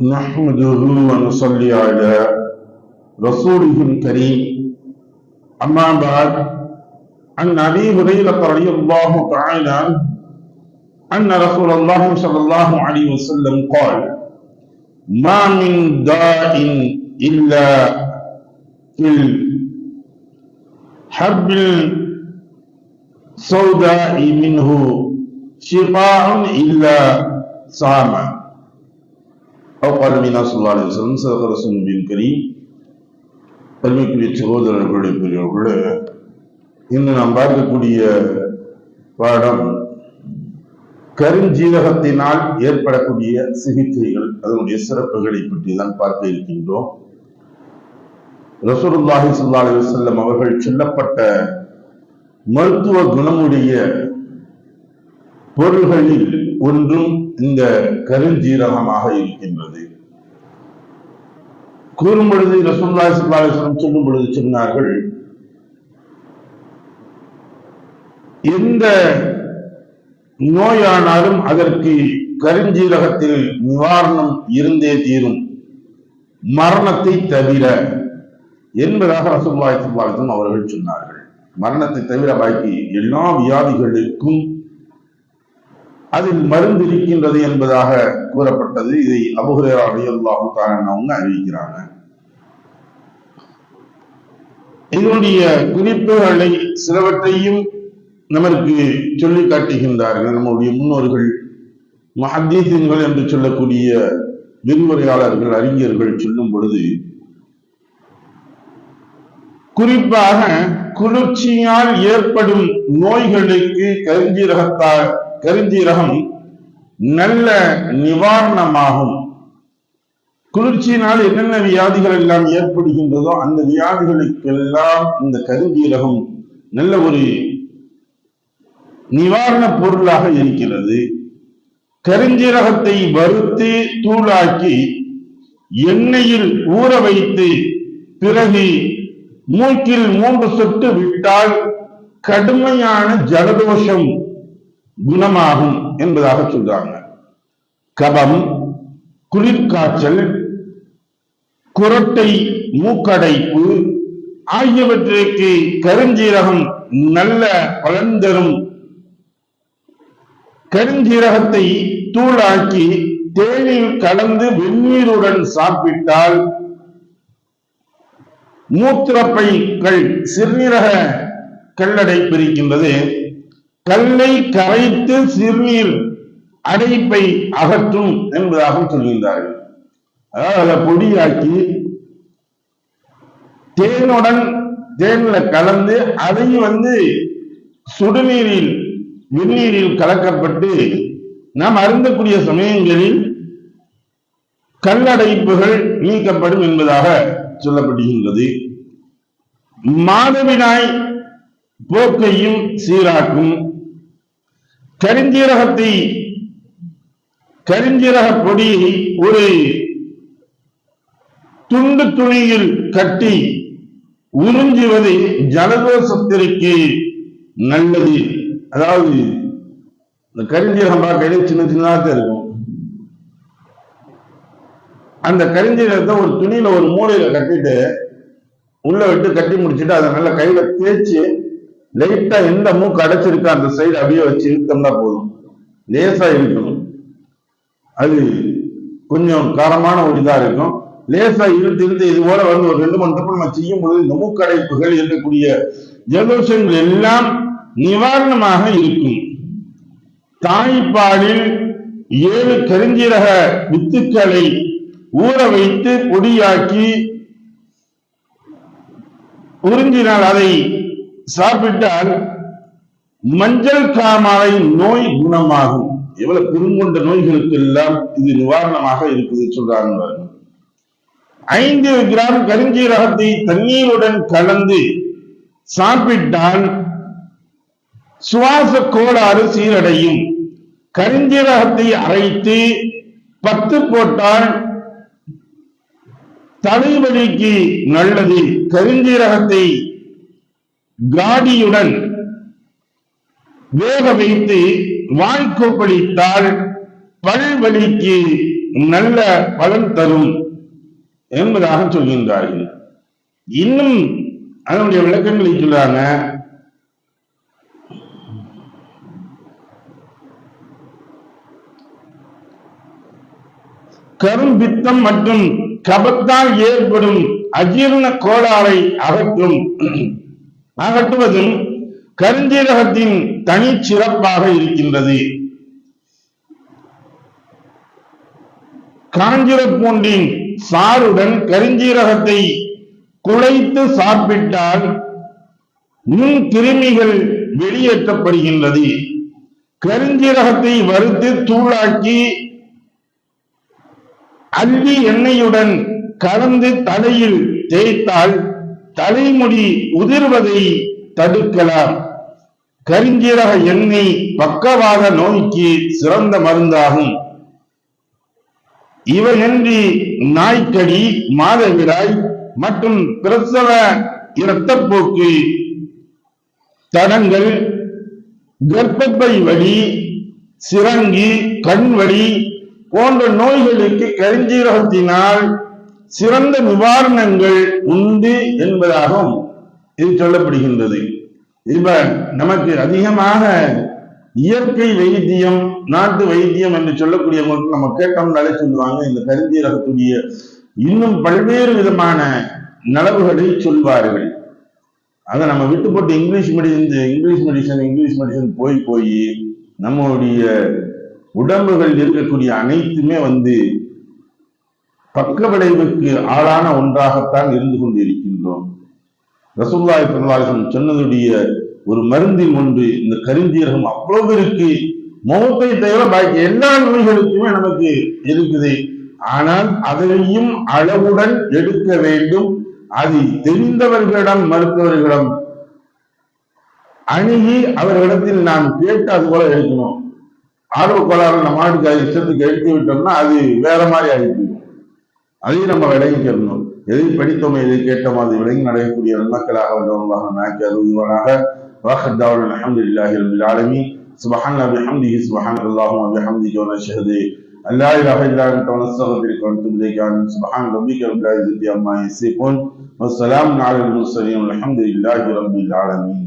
نحمده ونصلي على رسوله الكريم. أما بعد عن أبي هريرة رضي الله تعالى عنه أن رسول الله صلى الله عليه وسلم قال ما من داء إلا في الحب السوداء منه شفاء إلا صام பாடுமீனா சொல்லாலே சிறந்த சகரசன் கரி கல்விக்குரிய சகோதரர்களுடைய பெரியவர்களே இன்று நாம் பார்க்கக்கூடிய பாடம் கருஞ்சீரகத்தினால் ஏற்படக்கூடிய சிகிச்சைகள் அதனுடைய சிறப்புகளை பற்றி தான் பார்க்க இருக்கின்றோம் ரசூருல்லாஹி சொல்லா அலி அவர்கள் சொல்லப்பட்ட மருத்துவ குணமுடைய பொருள்களில் ஒன்றும் இந்த கருஞ்சீரகமாக இருக்கின்றது. கூறும் பொழுது ரசூலுல்லாஹி ஸல்லல்லாஹு சொல்லும் பொழுது சொன்னார்கள் எந்த நோயானாலும் அதற்கு கருஞ்சீரகத்தில் நிவாரணம் இருந்தே தீரும். மரணத்தை தவிர என்பதாக ரசூலுல்லாஹி ஸல்லல்லாஹு அவர்கள் சொன்னார்கள். மரணத்தை தவிர பாக்கி எல்லா வியாதிகளுக்கும் அதில் மருந்து இருக்கின்றது என்பதாக கூறப்பட்டது. இதை அபுஹரேரா அவங்க அறிவிக்கிறாங்க. இதனுடைய குறிப்புகளை சிலவற்றையும் நமக்கு சொல்லி காட்டுகின்றார்கள். நம்முடைய முன்னோர்கள் மஹதீசன்கள் என்று சொல்லக்கூடிய விரிவுரையாளர்கள் அறிஞர்கள் சொல்லும் பொழுது குறிப்பாக குளிர்ச்சியால் ஏற்படும் நோய்களுக்கு கருஞ்சீரகத்தால் கருஞ்சீரகம் நல்ல நிவாரணமாகும். குளிர்ச்சியினால் என்னென்ன வியாதிகள் எல்லாம் ஏற்படுகின்றதோ அந்த வியாதிகளுக்கெல்லாம் இந்த கருஞ்சீரகம் நல்ல ஒரு நிவாரண பொருளாக இருக்கிறது. கருஞ்சீரகத்தை வறுத்து தூளாக்கி எண்ணெயில் ஊற வைத்து பிறகு மூக்கில் மூன்று சொட்டு விட்டால் கடுமையான ஜலதோஷம் குணமாகும் என்பதாக சொல்றாங்க. கபம் குளிர்காய்ச்சல் குரட்டை மூக்கடைப்பு ஆகியவற்றிற்கு கருஞ்சீரகம் நல்ல பலன் தரும். கருஞ்சீரகத்தை தூளாக்கி தேனில் கலந்து வெந்நீருடன் சாப்பிட்டால் மூத்திரப்பைகள் சிறுநீரக கல்லடை பிரிக்கின்றது. கல்லை கரைத்து சிறுநீர் அடைப்பை அகற்றும் என்பதாக சொல்கின்றார்கள். அதாவது அதை பொடியாக்கி தேனுடன் தேனில் கலந்து அதையும் வந்து சுடுநீரில் வெந்நீரில் கலக்கப்பட்டு நாம் அருந்தக்கூடிய சமயங்களில் கல்லடைப்புகள் நீக்கப்படும் என்பதாக சொல்லப்படுகின்றது. மாதவினாய் போக்கையும் சீராக்கும் கருஞ்சீரகத்தை கருஞ்சீரக பொடியை ஒரு துண்டு துணியில் கட்டி உறிஞ்சுவது ஜலதோஷத்திற்கு நல்லது. அதாவது இந்த கரிஞ்சீரகம் பார்க்க சின்ன சின்னதாக இருக்கும். அந்த கரிஞ்சீரகத்தை ஒரு துணியில ஒரு மூலையில கட்டிட்டு உள்ள விட்டு கட்டி முடிச்சுட்டு அதை நல்லா கையில தேய்ச்சி லைட்டா எந்த மூக்கு அடைச்சிருக்கோ அந்த சைடு அப்படியே வச்சு இழுத்தம்னா போதும். லேசா இழுக்கணும். அது கொஞ்சம் காரமான ஒரு இதா இருக்கும். லேசா இழுத்து இழுத்து இது போல வந்து ஒரு ரெண்டு மணி நம்ம செய்யும் பொழுது இந்த மூக்கடைப்புகள் இருக்கக்கூடிய ஜலதோஷங்கள் எல்லாம் நிவாரணமாக இருக்கும். தாய்ப்பாலில் ஏழு கருஞ்சீரக வித்துக்களை ஊற வைத்து பொடியாக்கி உறிஞ்சினால் அதை சாப்பிட்டால் மஞ்சள் காமாலை நோய் குணமாகும். எவ்வளவு பெருங்கொண்ட நோய்களுக்கு எல்லாம் இது நிவாரணமாக இருக்குது சொல்றாங்க ஐந்து கிராம் கருஞ்சீரகத்தை தண்ணீருடன் கலந்து சாப்பிட்டால் சுவாச கோளாறு சீரடையும். கருஞ்சீரகத்தை அரைத்து பத்து போட்டால் தலைவலிக்கு நல்லது. கருஞ்சீரகத்தை காடியுடன் வேக வைத்து வாய்க்கோப்பளித்தால் பல்வழிக்கு நல்ல பலன் தரும் என்பதாக சொல்கின்றார்கள். இன்னும் அதனுடைய விளக்கங்களை சொல்றாங்க. கரும்பித்தம் மற்றும் கபத்தால் ஏற்படும் அஜீரண கோளாறை அகற்றும் அகற்றுவதும் கருஞ்சீரகத்தின் தனி சிறப்பாக இருக்கின்றது. காஞ்சிரப்பூண்டின் சாருடன் சாறுடன் கருஞ்சீரகத்தை குழைத்து சாப்பிட்டால் நுண் கிருமிகள் வெளியேற்றப்படுகின்றது. கருஞ்சீரகத்தை வறுத்து தூளாக்கி அள்ளி எண்ணெயுடன் கலந்து தலையில் தேய்த்தால் தலைமுடி உதிர்வதை தடுக்கலாம். கருஞ்சீரக எண்ணெய் பக்கவாத நோய்க்கு சிறந்த மருந்தாகும். இவையன்றி நாய்க்கடி மாதவிடாய் மற்றும் பிரசவ இரத்தப்போக்கு தடங்கள் கர்ப்பப்பை வலி சிறங்கி கண் வலி போன்ற நோய்களுக்கு கருஞ்சீரகத்தினால் சிறந்த நிவாரணங்கள் உண்டு என்பதாகவும் இது சொல்லப்படுகின்றது. இப்ப நமக்கு அதிகமாக இயற்கை வைத்தியம் நாட்டு வைத்தியம் என்று சொல்லக்கூடியவங்களுக்கு நம்ம கேட்டோம்னாலே சொல்லுவாங்க இந்த கருந்தீரகத்துடைய இன்னும் பல்வேறு விதமான நலவுகளை சொல்வார்கள். அதை நம்ம விட்டு போட்டு English medicine English medicine English medicine போய் போய் நம்மளுடைய உடம்புகள் இருக்கக்கூடிய அனைத்துமே வந்து பக்க விளைவுக்கு ஆளான ஒன்றாகத்தான் இருந்து கொண்டு இருக்கின்றோம் ரசூல்லாய் பிரலாசம் சொன்னதுடைய ஒரு மருந்தில் ஒன்று இந்த கருஞ்சீரகம் அவ்வளவு இருக்கு. முகத்தை தவிர பாக்கி எல்லா நோய்களுக்குமே நமக்கு இருக்குது. ஆனால் அதனையும் அளவுடன் எடுக்க வேண்டும். அது தெரிந்தவர்களிடம் மருத்துவர்களிடம் அணுகி அவர்களிடத்தில் நாம் கேட்டு அது போல எடுக்கணும். ஆர்வ கோளாறு நம்ம மாட்டுக்கு அது இஷ்டத்துக்கு எடுத்து விட்டோம்னா அது வேற மாதிரி ஆகிடுது அதையும் நம்ம விளங்கிக்கணும் எதை படித்தோமோ எதை கேட்டோமோ அது விளங்கி நடக்கக்கூடிய நன்மக்களாக வந்தவங்களாக நாக்கி அருள்வானாக واخر دعوانا الحمد لله رب العالمين سبحاننا بحمده سبحانك اللهم وبحمدك ونشهد ان لا اله الا انت ونستغفرك ونتوب اليك سبحان ربك رب العزه عما يصفون والسلام على المرسلين والحمد لله رب العالمين